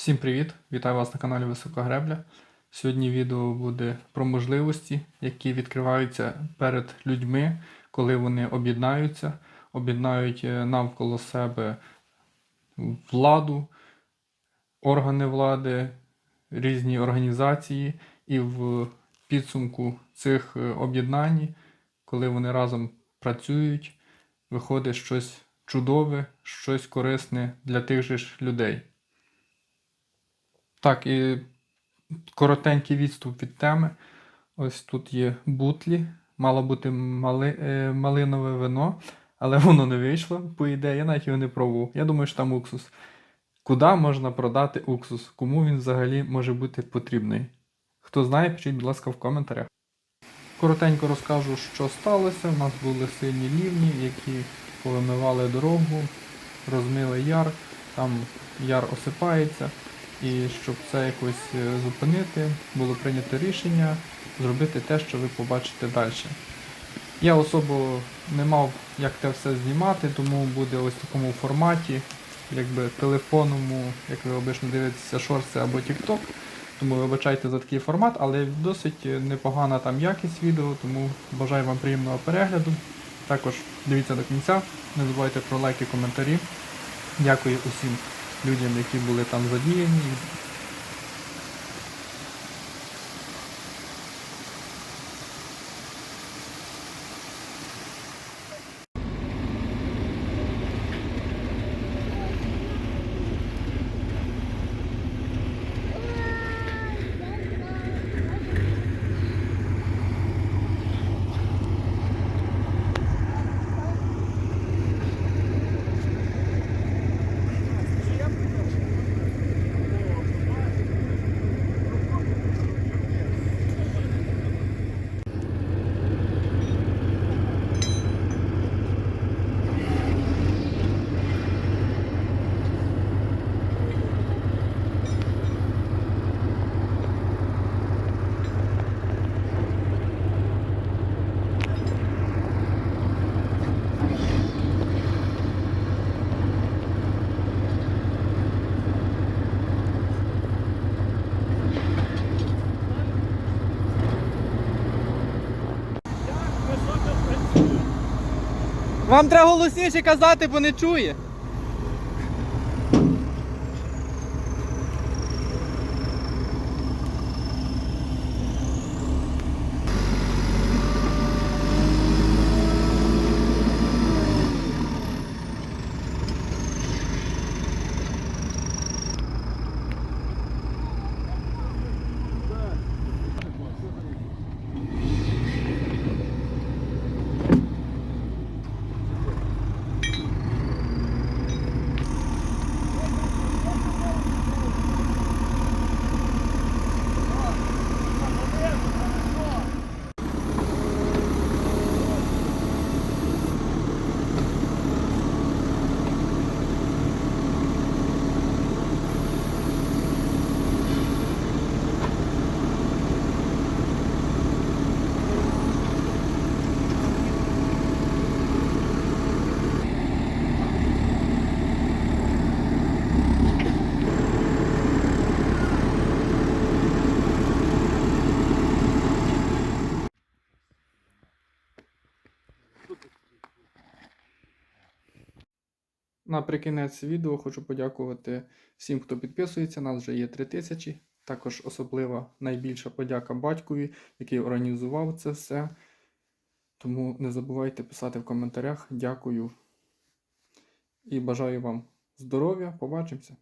Всім привіт! Вітаю вас на каналі Висока Гребля. Сьогодні відео буде про можливості, які відкриваються перед людьми, коли вони об'єднаються, об'єднають е, навколо себе владу, органи влади, різні організації, і в підсумку цих е, об'єднань, коли вони разом працюють, виходить щось чудове, щось корисне для тих же ж людей. Так, і коротенький відступ від теми. Ось тут є бутлі. Мало бути мали, е, малинове вино, але воно не вийшло, по ідеї, я навіть його не пробував. Я думаю, що там уксус. Куди можна продати уксус? Кому він взагалі може бути потрібний? Хто знає, пишіть, будь ласка, в коментарях. Коротенько розкажу, що сталося. У нас були сильні лівні, які повимивали дорогу, розмили яр, там яр осипається. І щоб це якось е, зупинити, було прийнято рішення зробити те, що ви побачите далі. Я особо не мав як це все знімати, тому буде ось в такому форматі, якби телефонному, як ви обично дивитеся, шорти або TikTok. Тому вибачайте за такий формат, але досить непогана там якість відео, тому бажаю вам приємного перегляду. Також дивіться до кінця, не забувайте про лайки, коментарі. Дякую усім людям, які були там задіяні. Вам треба голосніше казати, бо не чує. Наприкінець відео хочу подякувати всім, хто підписується. Нас вже є 3000. Також особлива найбільша подяка батькові, який організував це все. Тому не забувайте писати в коментарях. Дякую і бажаю вам здоров'я. Побачимося!